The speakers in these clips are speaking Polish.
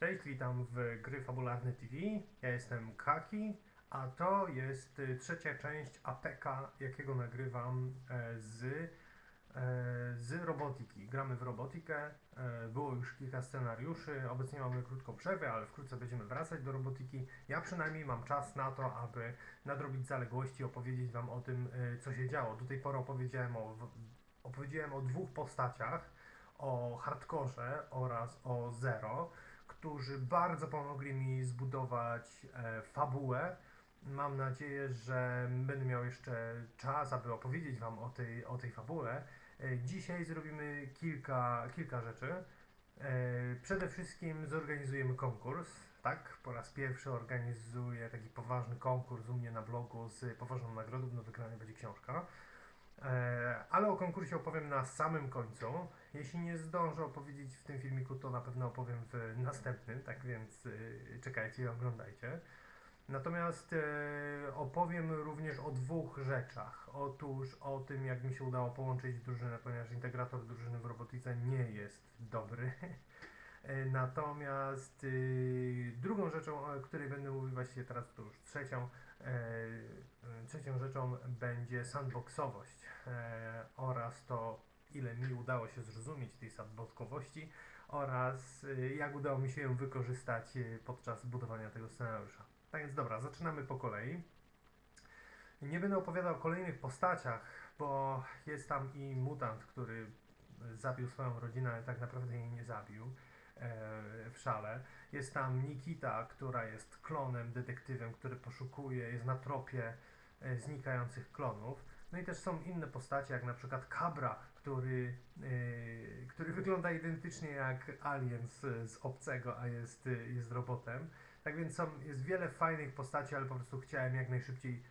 Cześć, witam w Gry Fabularne TV. Ja jestem Kaki, a to jest y, trzecia część APK, jakiego nagrywam e, z, e, z robotyki. Gramy w robotykę, e, było już kilka scenariuszy, obecnie mamy krótką przerwę, ale wkrótce będziemy wracać do robotyki. Ja przynajmniej mam czas na to, aby nadrobić zaległości, opowiedzieć Wam o tym, co się działo. Do tej pory opowiedziałem o, opowiedziałem o dwóch postaciach, o hardkorze oraz o Zero którzy bardzo pomogli mi zbudować e, fabułę. Mam nadzieję, że będę miał jeszcze czas, aby opowiedzieć Wam o tej, o tej fabule. E, dzisiaj zrobimy kilka, kilka rzeczy. E, przede wszystkim zorganizujemy konkurs. Tak, po raz pierwszy organizuję taki poważny konkurs u mnie na blogu z poważną nagrodą. Do wygrania będzie książka. Ale o konkursie opowiem na samym końcu. Jeśli nie zdążę opowiedzieć w tym filmiku, to na pewno opowiem w następnym, tak więc y, czekajcie i oglądajcie. Natomiast e, opowiem również o dwóch rzeczach. Otóż o tym, jak mi się udało połączyć drużynę, ponieważ integrator drużyny w robotyce nie jest dobry. E, Natomiast y, drugą rzeczą, o której będę mówił właściwie teraz, to już trzecią, y, trzecią rzeczą będzie sandboxowość oraz to, ile mi udało się zrozumieć tej sandboxowości oraz y, jak udało mi się ją wykorzystać y, podczas budowania tego scenariusza. Tak więc dobra, zaczynamy po kolei. Nie będę opowiadał o kolejnych postaciach, bo jest tam i mutant, który zabił swoją rodzinę, ale tak naprawdę jej nie zabił e, w szale. Jest tam Nikita, która jest klonem, detektywem, który poszukuje, jest na tropie e, znikających klonów. No i też są inne postacie, jak na przykład Cabra, który, e, który wygląda identycznie jak Alien z, z Obcego, a jest, e, jest robotem. Tak więc są, jest wiele fajnych postaci, ale po prostu chciałem jak najszybciej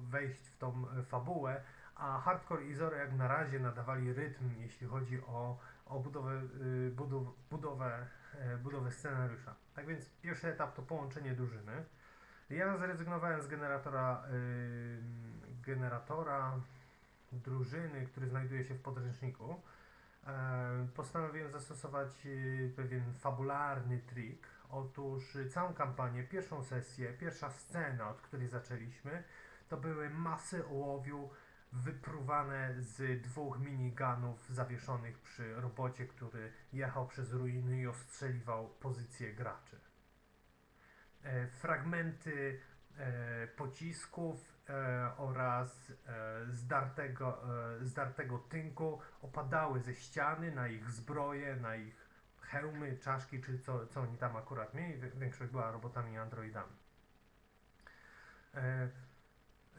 wejść w tą e, fabułę, a Hardcore i Zoro jak na razie nadawali rytm, jeśli chodzi o, o budowę, budow, budowę, budowę scenariusza. Tak więc pierwszy etap to połączenie drużyny. Ja zrezygnowałem z generatora, generatora drużyny, który znajduje się w podręczniku. E, Postanowiłem zastosować y, pewien fabularny trik. Otóż y, całą kampanię, pierwszą sesję, pierwsza scena, od której zaczęliśmy, to były masy ołowiu wypruwane z dwóch minigunów zawieszonych przy robocie, który jechał przez ruiny i ostrzeliwał pozycje graczy. E, fragmenty e, pocisków e, oraz e, zdartego, e, zdartego tynku opadały ze ściany na ich zbroje, na ich hełmy, czaszki, czy co, co oni tam akurat mieli. Większość była robotami androidami. E,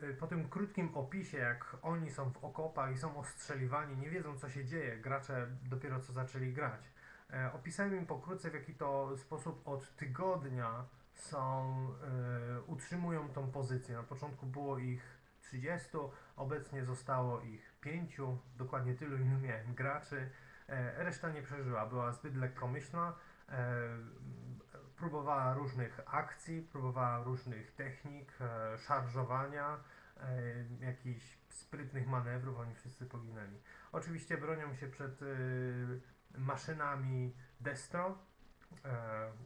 e, po tym krótkim opisie, jak oni są w okopach i są ostrzeliwani, nie wiedzą co się dzieje, gracze dopiero co zaczęli grać. E, opisałem im pokrótce, w jaki to sposób od tygodnia są, e, utrzymują tą pozycję. Na początku było ich 30, obecnie zostało ich 5, dokładnie tylu ilu miałem graczy. E, reszta nie przeżyła, była zbyt lekkomyślna. E, próbowała różnych akcji, próbowała różnych technik, e, szarżowania, jakichś sprytnych manewrów, oni wszyscy poginęli. Oczywiście bronią się przed maszynami Destro,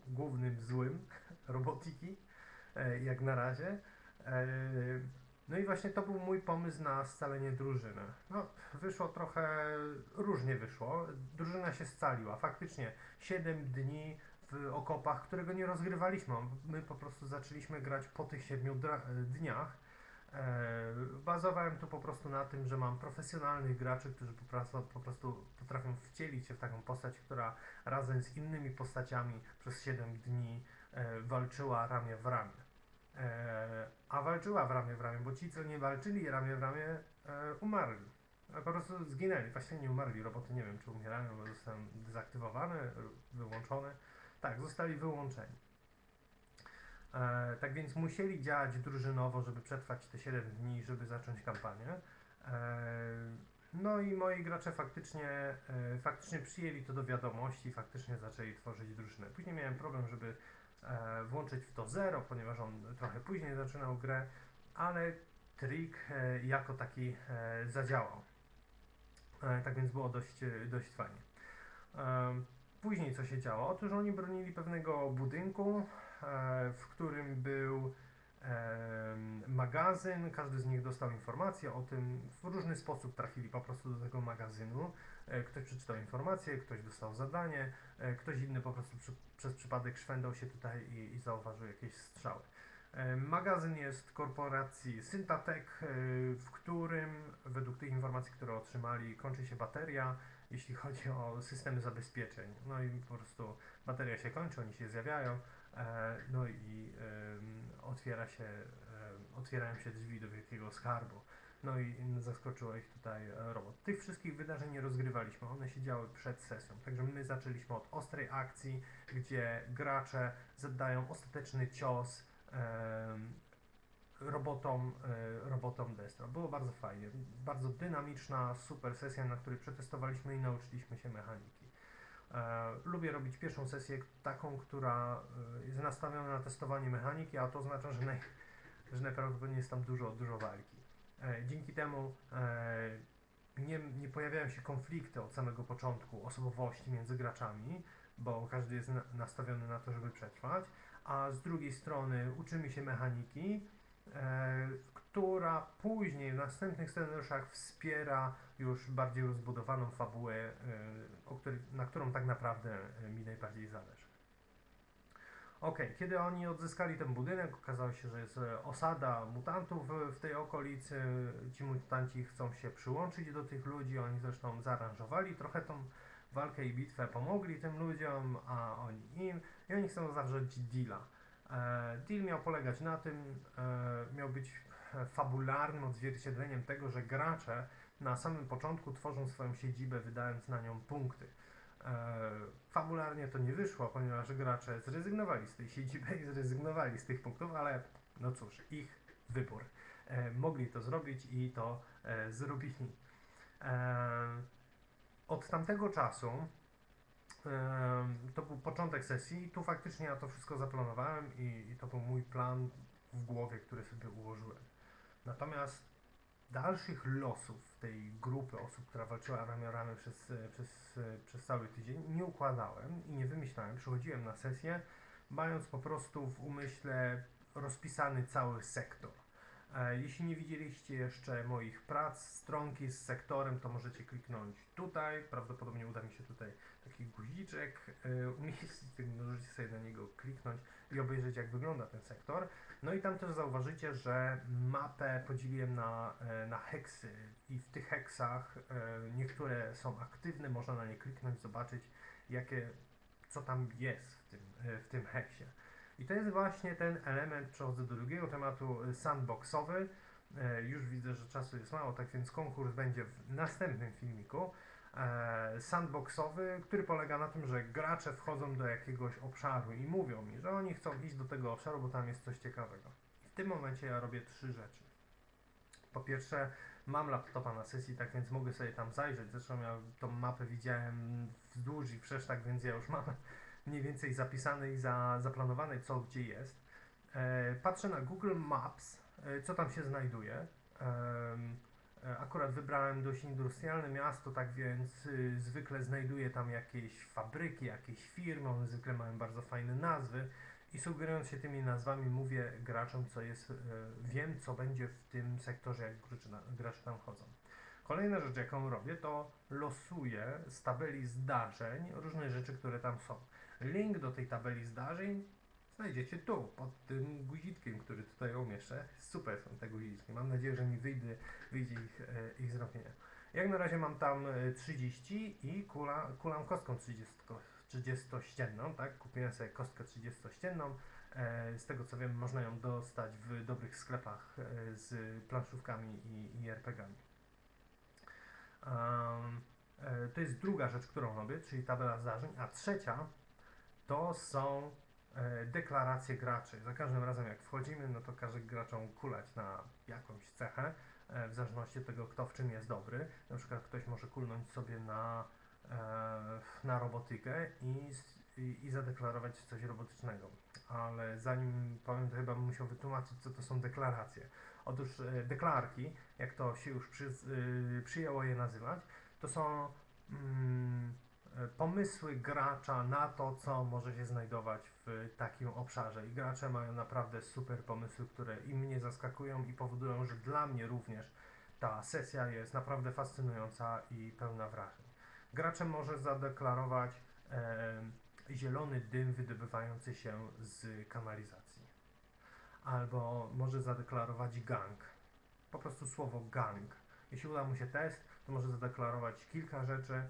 głównym złym robotyki, e, jak na razie. E, no i właśnie to był mój pomysł na scalenie drużyny. No, wyszło trochę, różnie wyszło. Drużyna się scaliła. Faktycznie 7 dni w okopach, którego nie rozgrywaliśmy. My po prostu zaczęliśmy grać po tych 7 dra- dniach. E, bazowałem tu po prostu na tym, że mam profesjonalnych graczy, którzy po prostu, po prostu potrafią wcielić się w taką postać, która razem z innymi postaciami przez 7 dni e, walczyła ramię w ramię. E, a walczyła w ramię w ramię, bo ci, co nie walczyli ramię w ramię, e, umarli. E, Po prostu zginęli. Właśnie nie umarli. Roboty nie wiem, czy umierają, bo zostały dezaktywowane, wyłączone. Tak, zostali wyłączeni. Tak więc musieli działać drużynowo, żeby przetrwać te 7 dni, żeby zacząć kampanię. No i moi gracze faktycznie, faktycznie przyjęli to do wiadomości, faktycznie zaczęli tworzyć drużynę. Później miałem problem, żeby włączyć w to zero, ponieważ on trochę później zaczynał grę, ale trik e, jako taki e, zadziałał. E, tak więc było dość, e, dość fajnie. Później co się działo? Otóż oni bronili pewnego budynku, e, w którym był magazyn, każdy z nich dostał informację o tym, w różny sposób trafili po prostu do tego magazynu. E, Ktoś przeczytał informację, ktoś dostał zadanie, e, ktoś inny po prostu przy, przez przypadek szwendał się tutaj i, i zauważył jakieś strzały. E, Magazyn jest korporacji Syntatec, w którym według tych informacji, które otrzymali, kończy się bateria, jeśli chodzi o systemy zabezpieczeń. No i po prostu bateria się kończy, oni się zjawiają, no i otwiera się, otwierają się drzwi do wielkiego skarbu. No i zaskoczyło ich tutaj e, robot. Tych wszystkich wydarzeń nie rozgrywaliśmy, one się działy przed sesją. Także my zaczęliśmy od ostrej akcji, gdzie gracze zadają ostateczny cios robotom, e, robotom Destro. Było bardzo fajnie, bardzo dynamiczna, super sesja, na której przetestowaliśmy i nauczyliśmy się mechaniki. E, lubię robić pierwszą sesję taką, która e, jest nastawiona na testowanie mechaniki, a to oznacza, że, naj, że najprawdopodobniej jest tam dużo, dużo walki. E, dzięki temu nie, nie pojawiają się konflikty od samego początku osobowości między graczami, bo każdy jest na, nastawiony na to, żeby przetrwać, a z drugiej strony uczymy się mechaniki, która później w następnych scenariuszach wspiera już bardziej rozbudowaną fabułę, e, której, na którą tak naprawdę e, mi najbardziej zależy. Ok, kiedy oni odzyskali ten budynek, okazało się, że jest e, osada mutantów w tej okolicy. Ci mutanci chcą się przyłączyć do tych ludzi, oni zresztą zaaranżowali trochę tą walkę i bitwę, pomogli tym ludziom, a oni im, i oni chcą zawrzeć deala. E, deal miał polegać na tym, e, miał być fabularnym odzwierciedleniem tego, że gracze na samym początku tworzą swoją siedzibę, wydając na nią punkty. E, fabularnie to nie wyszło, ponieważ gracze zrezygnowali z tej siedziby i zrezygnowali z tych punktów, ale no cóż, ich wybór. Mogli to zrobić i to zrobili. Od tamtego czasu to był początek sesji. Tu faktycznie ja to wszystko zaplanowałem i, i to był mój plan w głowie, który sobie ułożyłem. Natomiast dalszych losów tej grupy osób, która walczyła ramię ramię przez, przez, przez cały tydzień nie układałem i nie wymyślałem. Przychodziłem na sesję, mając po prostu w umyśle rozpisany cały sektor. E, Jeśli nie widzieliście jeszcze moich prac, stronki z sektorem, to możecie kliknąć tutaj. Prawdopodobnie uda mi się tutaj taki guziczek e, umieścić, możecie sobie na niego kliknąć i obejrzeć jak wygląda ten sektor. No i tam też zauważycie, że mapę podzieliłem na, e, na heksy i w tych heksach niektóre są aktywne, można na nie kliknąć, zobaczyć jakie, co tam jest w tym, w tym heksie. I to jest właśnie ten element, przechodzę do drugiego tematu, e, sandboxowy. E, Już widzę, że czasu jest mało, tak więc konkurs będzie w następnym filmiku. E, Sandboxowy, który polega na tym, że gracze wchodzą do jakiegoś obszaru i mówią mi, że oni chcą iść do tego obszaru, bo tam jest coś ciekawego. W tym momencie ja robię trzy rzeczy. Po pierwsze, mam laptopa na sesji, tak więc mogę sobie tam zajrzeć. Zresztą ja tą mapę widziałem wzdłuż i wszerz, tak więc ja już mam mniej więcej zapisane i za, zaplanowane, co gdzie jest. E, patrzę na Google Maps, e, co tam się znajduje. E, akurat wybrałem dość industrialne miasto, tak więc y, zwykle znajduję tam jakieś fabryki, jakieś firmy, one zwykle mają bardzo fajne nazwy i sugerując się tymi nazwami mówię graczom, co jest, wiem co będzie w tym sektorze, jak gracze tam chodzą. Kolejna rzecz, jaką robię, to losuję z tabeli zdarzeń różne rzeczy, które tam są. Link do tej tabeli zdarzeń znajdziecie tu, pod tym guzitkiem, który tutaj umieszczę. Super są te guzitki. Mam nadzieję, że mi wyjdzie, wyjdzie ich, e, ich zrobienie. Jak na razie mam tam e, 30 i kula, kulam kostką 30, 30-ścienną, tak? Kupiłem sobie kostkę 30-ścienną. E, z tego co wiem, można ją dostać w dobrych sklepach e, z planszówkami i, i RPG-ami. Um, e, to jest druga rzecz, którą robię, czyli tabela zdarzeń, a trzecia to są e, deklaracje graczy. Za każdym razem jak wchodzimy, no to każe graczom kulać na jakąś cechę, e, w zależności od tego, kto w czym jest dobry. Na przykład ktoś może kulnąć sobie na, e, na robotykę i, i, i zadeklarować coś robotycznego. Ale zanim powiem, to chyba bym musiał wytłumaczyć, co to są deklaracje. Otóż deklarki, jak to się już przy, przyjęło je nazywać, to są mm, pomysły gracza na to, co może się znajdować w takim obszarze. I gracze mają naprawdę super pomysły, które i mnie zaskakują i powodują, że dla mnie również ta sesja jest naprawdę fascynująca i pełna wrażeń. Graczem może zadeklarować e, zielony dym wydobywający się z kanalizacji. Albo może zadeklarować gang. Po prostu słowo gang. Jeśli uda mu się test, to może zadeklarować kilka rzeczy.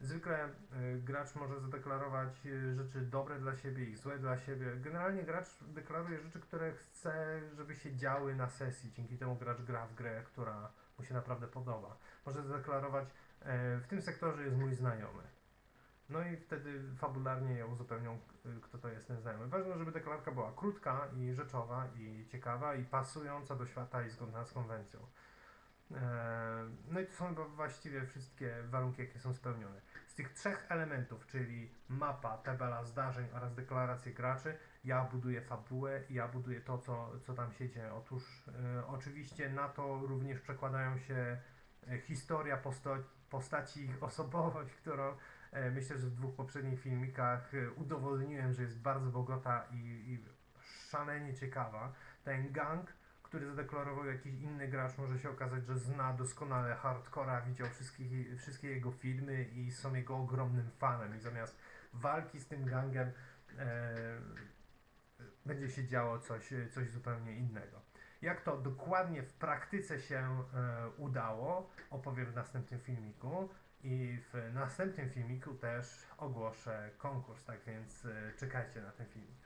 Zwykle e, gracz może zadeklarować e, rzeczy dobre dla siebie i złe dla siebie. Generalnie gracz deklaruje rzeczy, które chce, żeby się działy na sesji. Dzięki temu gracz gra w grę, która mu się naprawdę podoba. Może zadeklarować, e, w tym sektorze jest mój znajomy. No i wtedy fabularnie ją uzupełnią, kto to jest ten znajomy. Ważne, żeby deklarka była krótka i rzeczowa i ciekawa i pasująca do świata i zgodna z konwencją. E, No i to są właściwie wszystkie warunki, jakie są spełnione. Z tych trzech elementów, czyli mapa, tabela zdarzeń oraz deklaracje graczy, ja buduję fabułę, ja buduję to, co, co tam się dzieje. Otóż e, oczywiście na to również przekładają się e, historia posto- postaci, ich osobowość, którą e, myślę, że w dwóch poprzednich filmikach e, udowodniłem, że jest bardzo bogata i, i szalenie ciekawa. Ten gang który zadeklarował jakiś inny gracz, może się okazać, że zna doskonale hardcora, widział wszystkie, wszystkie jego filmy i są jego ogromnym fanem. I zamiast walki z tym gangiem e, będzie się działo coś, coś zupełnie innego. Jak to dokładnie w praktyce się e, udało, opowiem w następnym filmiku. I w następnym filmiku też ogłoszę konkurs, tak więc e, czekajcie na ten filmik.